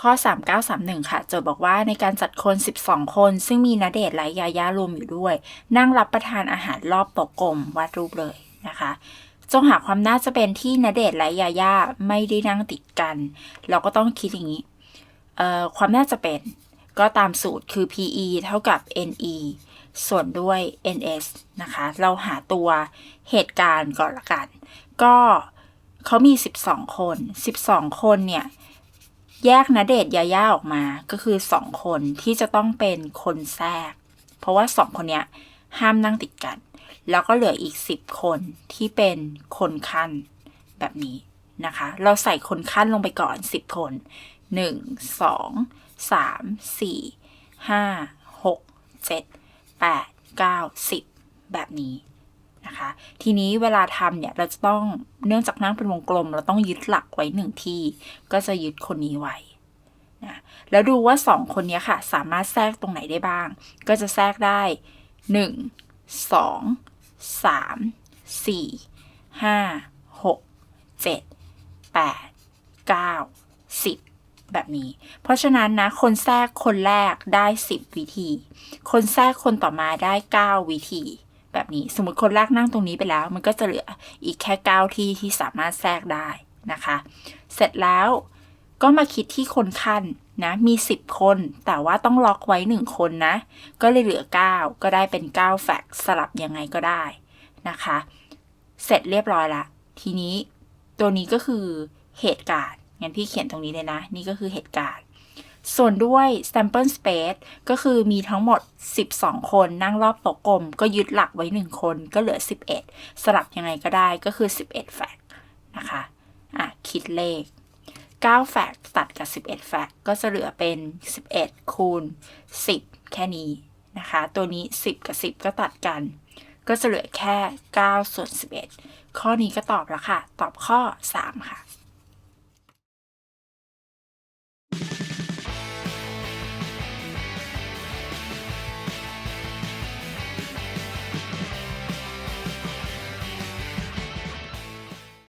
ข้อ 3931 ค่ะ โจทย์บอกว่าในการจัดคน 12 คน ซึ่งมีณเดชน์และยายารวมอยู่ด้วย นั่งรับประทานอาหารรอบโต๊ะกลมวาดรูปเลยนะคะ จงหาความน่าจะเป็นที่ณเดชน์และยายาไม่ได้นั่งติดกัน เราก็ต้องคิดอย่างนี้ ความน่าจะเป็นก็ตามสูตรคือ PE เท่ากับ NE ส่วนด้วย NS นะคะ เราหาตัวเหตุการณ์ก่อนละกัน ก็เขามี 12 คน 12 คนเนี่ย แยกณเดชยาย่าออกมาก็คือ2คนที่จะต้องเป็นคนแทรก เพราะว่า2คนเนี้ยห้ามนั่งติดกัน แล้วก็เหลืออีก10คนที่เป็นคนขั้นแบบนี้นะคะ เราใส่คนขั้นลงไปก่อน10คน1 2 3 4 5 6 7 8 9 10แบบนี้ นะคะ ทีนี้เวลาทำเนี่ยเราจะต้องเนื่องจากนั่งเป็นวงกลม เราต้องยึดหลักไว้หนึ่งที่ ก็จะยึดคนนี้ไว้นะแล้วดูว่าสองคนนี้ค่ะ สามารถแทรกตรงไหนได้บ้าง ก็จะแทรกได้หนึ่งสองสามสี่ห้าหกเจ็ดแปดเก้าสิบแบบนี้ เพราะฉะนั้นนะ คนแทรกคนแรกได้ 10 วิธี คนแทรกคนต่อมาได้ 9 วิธี แบบนี้ สมมติคนแรกนั่งตรงนี้ไปแล้ว มันก็จะเหลืออีกแค่9ที่ที่สามารถแทรกได้นะคะ เสร็จแล้วก็มาคิดที่คนขั้นนะมี 10 คน แต่ว่าต้องล็อกไว้ 1 คนนะ ก็เลยเหลือ 9 ก็ได้เป็น 9 แฟกสลับยังไงก็ได้นะคะ เสร็จเรียบร้อยละ ทีนี้ตัวนี้ก็คือเหตุการณ์งั้นพี่เขียนตรงนี้เลยนะ นี่ก็คือเหตุการณ์ ส่วนด้วย sample space ก็คือมีทั้งหมด 12 คนนั่งรอบโต๊ะกลม ก็ยึดหลักไว้ 1 คนก็เหลือ 11 สลับยังไงก็ได้ก็คือ 11 แฟกต์นะคะอะคิดเลข 9 แฟกต์ตัดกับ 11 แฟกต์ก็จะเหลือเป็น 11 คูณ 10 แค่นี้นะคะ ตัวนี้ 10 กับ 10 ก็ตัดกัน ก็จะเหลือแค่ 9 ส่วน 11 ข้อนี้ก็ตอบแล้วค่ะ ตอบข้อ 3 ค่ะ